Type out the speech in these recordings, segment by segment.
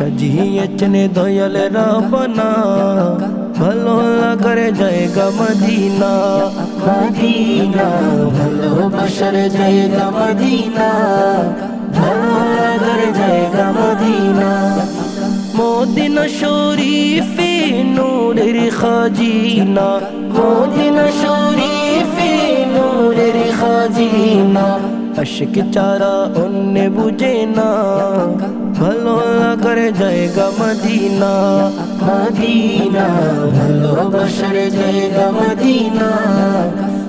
সাজিয়েছেন দয়াল রাবনা ভালো লাগার জায়গা মদিনা মদিনা। ভালোবাসার জায়গা মদিনা, ভালো লাগার জায়গা মদিনা। মদিনা শরীফে নূরের খাজিনা, মদিনা আশিক চারা অন্য বুঝে না। ভালো লাগার জায়গা মদিনা। মদিনা, ভালোবাসার জায়গা মদিনা।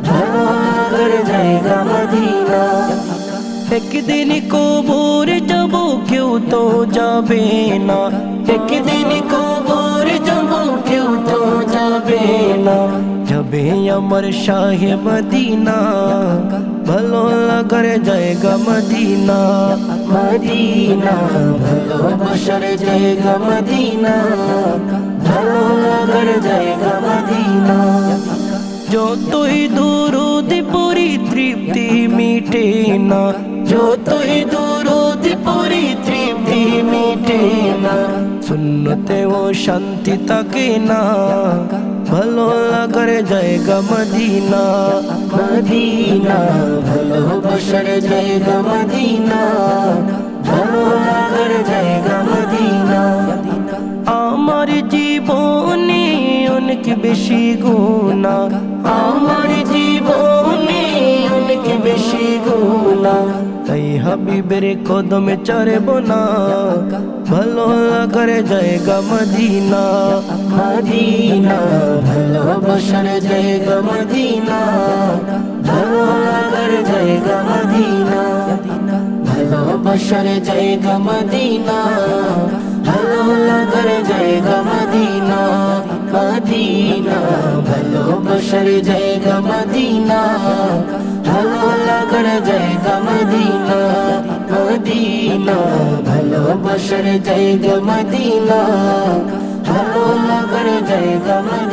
ভালো লাগার জায়গা মদিনা। একদিন কবর যাব, কেউ তো যাবে না। একদিন কবর যাবে আমার শাহে মদিনা ভালো লাগার জায়গা মদিনা মদিনা ভালোবাসার জায়গা মদিনা ভালো লাগার জায়গা মদিনা যতই দূরদ পরি তৃপ্তি মিটে না যতই দূরদ পরি তৃপ্তি মিটে না শূন্যতে ও শান্তি থাকে না লাগার জায়গা মদিনা মদিনা ভালোবাসার জায়গা মদিনা ভালো লাগার জায়গা মদিনা আমার জীবনে অনেক বেশি গুণা আমার জীবনে অনেক বেশি গুণা হাবিবের কদমে চড়ব না। ভালো লাগার জায়গা মদিনা। মদিনা। ভালোবাসার জায়গা মদিনা। ভালো লাগার জায়গা মদিনা। ভালোবাসার জায়গা মদিনা। ভালো লাগার জায়গা ভালোবাসার জায়গা মদিনা ভালো লাগার জায়গা মদিনা মদিনা ভালোবাসার জায়গা মদিনা ভালো লাগার জায়গা মদিনা